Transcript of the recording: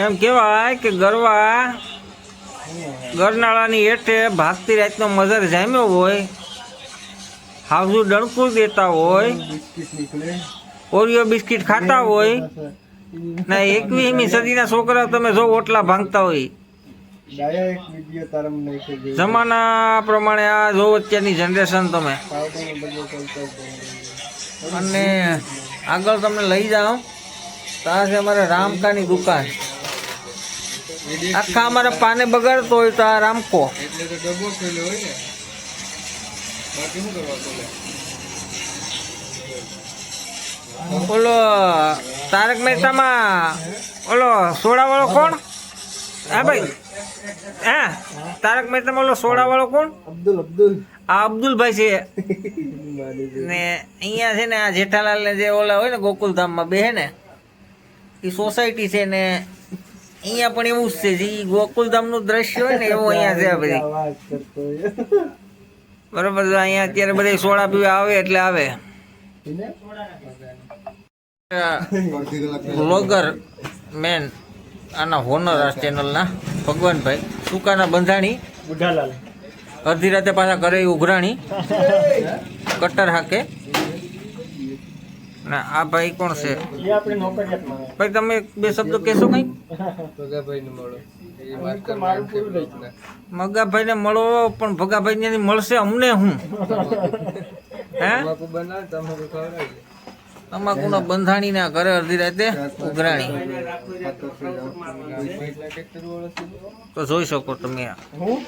એમ કહેવાય કે ગરવા ગરનાળાની હેઠે ભાગતી રાતનો મજર જામ્યો હોય, હાવજુ ડણકું દેતા હોય, ઓરિયો બિસ્કિટ ખાતા હોય, ને એકવીસમી સદીના છોકરા તમે જો ઓટલા ભાંગતા હોય. જમાના પ્રમાણે આ જો અત્યારની જનરેશન તમે. અને આગળ તમને લઈ જાઓ ત્યાં છે અમારે રામકાની દુકાન. આખા અમારે પાને બગાડતો હોય તો આ રામકો. એટલે તો ડબ્બો ખોલ્યો હોય ને. બાકી શું કરવા બોલે ઓલો તારક મહેતામાં ઓલો સોડાવાળો કોણ? હા ભાઈ. હા? તારક મહેતામાં ઓલો સોડાવાળો કોણ? અબ્દુલ અબ્દુલ. આ અબ્દુલભાઈ છે. ને અહીંયા છે ને આ જેઠાલાલ ને જે ઓલા હોય ને ગોકુલધામમાં બે હે ને એ સોસાયટી છે ને અહીંયા પણ એવું જ છે. જે ગોકુલધામનું દ્રશ્ય હોય ને એવું અહીંયા છે આ બધી. બરોબર અહીંયા અત્યારે બધા સોડા પીવા આવે એટલે આવે. બ્લોગર મેન આના હોનર આ ચેનલના ભગવાનભાઈ સુકાના બંધાણી. બુઢાલાલ. અડધી રાતે પાછા ઘરે ઉઘરાણી. કટ્ટર હાકે. ને આ ભાઈ કોણ છે? ભાઈ તમે બે શબ્દો કહેશો કઈ? ભગાભાઈને મળો. એ માસ્ટર મારું પૂરું થઈ ગયું. મગાભાઈને મળો પણ ભગાભાઈ ને મળશે અમને હું? હે? તમાકુ ના બંધાણી ના બંધાણીના ઘરે અડધી રાતે ઉઘરાણી? તો જોઈ શકો તમે હું?